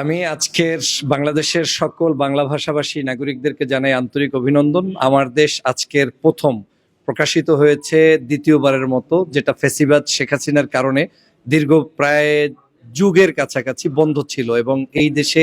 আমি আজকের বাংলাদেশের সকল বাংলা ভাষাভাষী নাগরিকদেরকে জানাই আন্তরিক অভিনন্দন। আমার দেশ আজকের প্রথম প্রকাশিত হয়েছে দ্বিতীয়বারের মতো, যেটা ফেসিবাদ শেখ হাসিনার কারণে দীর্ঘ প্রায় যুগের কাছাকাছি বন্ধ ছিল এবং এই দেশে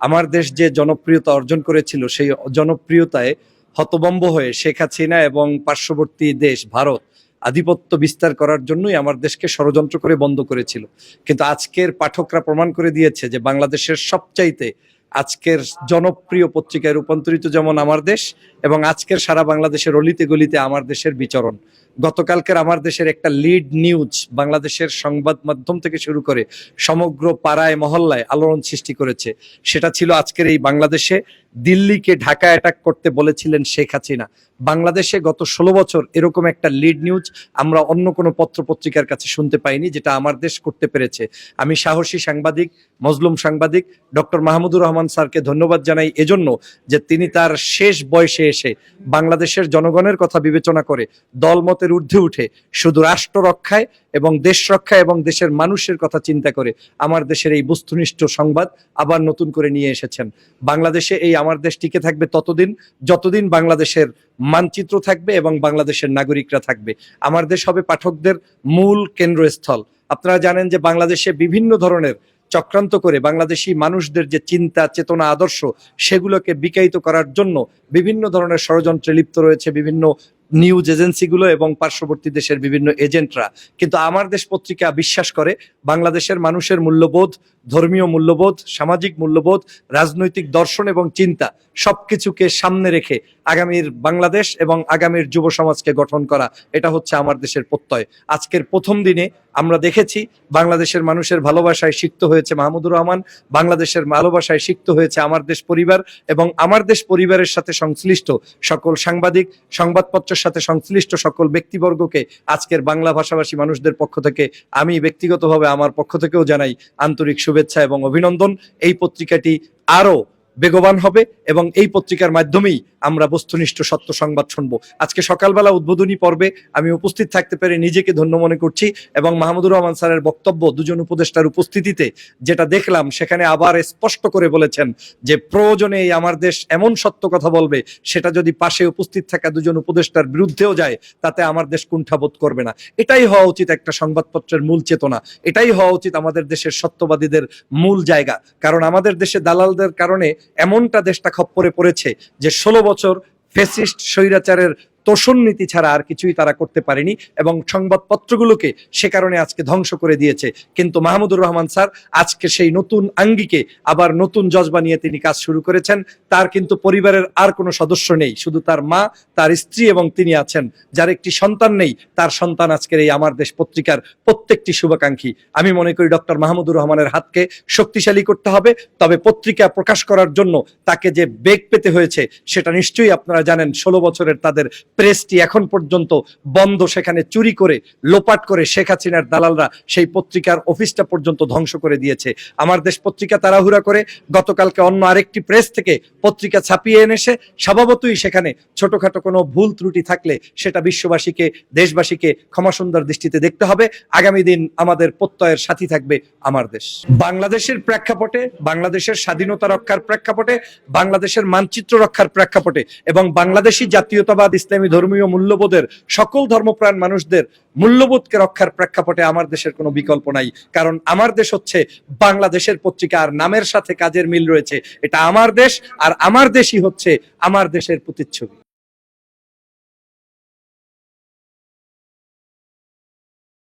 আমার দেশ যে জনপ্রিয়তা অর্জন করেছিল, সেই জনপ্রিয়তায় হতবম্ব হয়ে শেখ হাসিনা এবং পার্শ্ববর্তী দেশ ভারত আধিপত্য বিস্তার করার জন্যই আমার দেশকে ষড়যন্ত্র করে বন্ধ করেছিল। কিন্তু আজকের পাঠকরা প্রমাণ করে দিয়েছে যে বাংলাদেশের সবচাইতে আজকের জনপ্রিয় পত্রিকায় রূপান্তরিত যেমন আমার দেশ এবং আজকের সারা বাংলাদেশের অলিতে গলিতে আমার দেশের বিচরণ। গতকালকের আমার দেশের একটা লিড নিউজ বাংলাদেশের সংবাদ মাধ্যম থেকে শুরু করে সমগ্র পাড়ায়, মহল্লায় আলোড়ন সৃষ্টি করেছে। সেটা ছিল আজকের এই বাংলাদেশে। দিল্লিকে ঢাকা অ্যাটাক করতে বলেছিলেন শেখ হাসিনা। বাংলাদেশে গত ষোলো বছর এরকম একটা লিড নিউজ আমরা অন্য কোনো পত্র পত্রিকার কাছে শুনতে পাইনি, যেটা আমার দেশ করতে পেরেছে। আমি সাহসী সাংবাদিক, মজলুম সাংবাদিক, ডক্টর মাহমুদুর রহমান স্যারকে ধন্যবাদ জানাই এজন্য যে তিনি তার শেষ বয়সে এসে বাংলাদেশের জনগণের কথা বিবেচনা করে দলমতের ঊর্ধ্বে উঠে শুধু রাষ্ট্র রক্ষায় এবং দেশ রক্ষায় এবং দেশের মানুষের কথা চিন্তা করে আমার দেশের এই বস্তুনিষ্ঠ সংবাদ আবার নতুন করে নিয়ে এসেছেন। বাংলাদেশে এই আমার দেশ টিকে থাকবে ততদিন, যতদিন বাংলাদেশের মানচিত্র থাকবে এবং বাংলাদেশের নাগরিকরা থাকবে। আমার দেশ হবে পাঠকদের মূল কেন্দ্রস্থল। আপনারা জানেন যে বাংলাদেশে বিভিন্ন ধরনের চক্রান্ত করে বাংলাদেশি মানুষদের যে চিন্তা, চেতনা, আদর্শ, সেগুলোকে বিকায়িত করার জন্য বিভিন্ন ধরনের ষড়যন্ত্রে লিপ্ত রয়েছে বিভিন্ন নিউজ এজেন্সিগুলো এবং পার্শ্ববর্তী দেশের বিভিন্ন এজেন্টরা। কিন্তু আমার দেশ পত্রিকা বিশ্বাস করে, বাংলাদেশের মানুষের মূল্যবোধ, ধর্মীয় মূল্যবোধ, সামাজিক মূল্যবোধ, রাজনৈতিক দর্শন এবং চিন্তা সবকিছুকে সামনে রেখে আগামীর বাংলাদেশ এবং আগামীর যুব সমাজকে গঠন করা, এটা হচ্ছে আমার দেশের প্রত্যয়। আজকের প্রথম দিনে আমরা দেখেছি বাংলাদেশের মানুষের ভালোবাসায় সিক্ত হয়েছে মাহমুদুর রহমান, বাংলাদেশের ভালোবাসায় সিক্ত হয়েছে আমার দেশ পরিবার এবং আমার দেশ পরিবারের সাথে সংশ্লিষ্ট সকল সাংবাদিক, সংবাদপত্রের সাথে সংশ্লিষ্ট সকল ব্যক্তিবর্গকে আজকের বাংলা ভাষাভাষী মানুষদের পক্ষ থেকে আমি ব্যক্তিগতভাবে আমার পক্ষ থেকেও জানাই আন্তরিক শুভেচ্ছা এবং অভিনন্দন। এই পত্রিকাটি আরও বেগবান হবে এবং এই পত্রিকার মাধ্যমেই আমরা বস্তুনিষ্ঠ সত্য সংবাদ শুনব। আজকে সকালবেলা উদ্বোধনী পর্বে আমি উপস্থিত থাকতে পেরে নিজেকে ধন্য মনে করছি এবং মাহমুদুর রহমান স্যারের বক্তব্য দুজন উপদেষ্টার উপস্থিতিতে যেটা দেখলাম, সেখানে আবার স্পষ্ট করে বলেছেন যে প্রয়োজনে এই আমার দেশ এমন সত্য কথা বলবে, সেটা যদি পাশে উপস্থিত থাকা দুজন উপদেষ্টার বিরুদ্ধেও যায়, তাতে আমার দেশ কুণ্ঠাবোধ করবে না। এটাই হওয়া উচিত একটা সংবাদপত্রের মূল চেতনা। এটাই হওয়া উচিত আমাদের দেশের সত্যবাদীদের মূল জায়গা। কারণ আমাদের দেশে দালালদের কারণে এমনটা দেশটা খপ্পরে পড়েছে যে ষোলো বছর ফেসিস্ট স্বৈরাচারের তোষণ নীতি ছাড়া আর কিছুই তারা করতে পারেনি এবং সংবাদপত্রগুলোকে সে কারণে আজকে ধ্বংস করে দিয়েছে। কিন্তু মাহমুদুর রহমান স্যার, আজকে সেই নতুন আঙ্গিকে আবার নতুন জজবা নিয়ে তিনি কাজ শুরু করেছেন। তার কিন্তু পরিবারের আর কোনো সদস্য নেই, শুধু তার মা, তার স্ত্রী এবং তিনি আছেন। যার একটি সন্তান নেই, তার সন্তান আজকের এই আমার দেশ পত্রিকার প্রত্যেকটি শুভাকাঙ্ক্ষী। আমি মনে করি ডক্টর মাহমুদুর রহমানের হাতকে শক্তিশালী করতে হবে, তবে পত্রিকা প্রকাশ করার জন্য তাকে যে বেগ পেতে হয়েছে, সেটা নিশ্চয়ই আপনারা জানেন, ষোলো বছরের তাদের প্রেসটি এখন পর্যন্ত বন্ধ, সেখানে চুরি করে, লোপাট করে শেখ হাসিনার দালালরা সেই পত্রিকার অফিসটা পর্যন্ত ধ্বংস করে দিয়েছে। আমার দেশ পত্রিকা তাড়াহুড়া করে, গতকালকে অন্য আরেকটি প্রেস থেকে পত্রিকা ছাপিয়ে এনেছে। স্বভাবতই সেখানে ছোটখাটো কোনো ভুল ত্রুটি থাকলে সেটা বিশ্ববাসীকে, দেশবাসীকে ক্ষমা সুন্দর দৃষ্টিতে দেখতে হবে। আগামী দিন আমাদের প্রত্যয়ের সাথী থাকবে আমার দেশ। বাংলাদেশের প্রেক্ষাপটে, বাংলাদেশের স্বাধীনতা রক্ষার প্রেক্ষাপটে, বাংলাদেশের মানচিত্র রক্ষার প্রেক্ষাপটে এবং বাংলাদেশি জাতীয়তাবাদ ইসলামী ধর্মীয় মূল্যবোধের সকল ধর্মপ্রাণ মানুষদের মূল্যবোধকে রক্ষার প্রেক্ষাপটে আমার দেশের কোনো বিকল্প নাই। কারণ আমার দেশ হচ্ছে বাংলাদেশের পত্রিকা আর নামের সাথে কাজের মিল রয়েছে। এটা আমার দেশ আর আমার দেশই হচ্ছে আমার দেশের প্রতিচ্ছবি।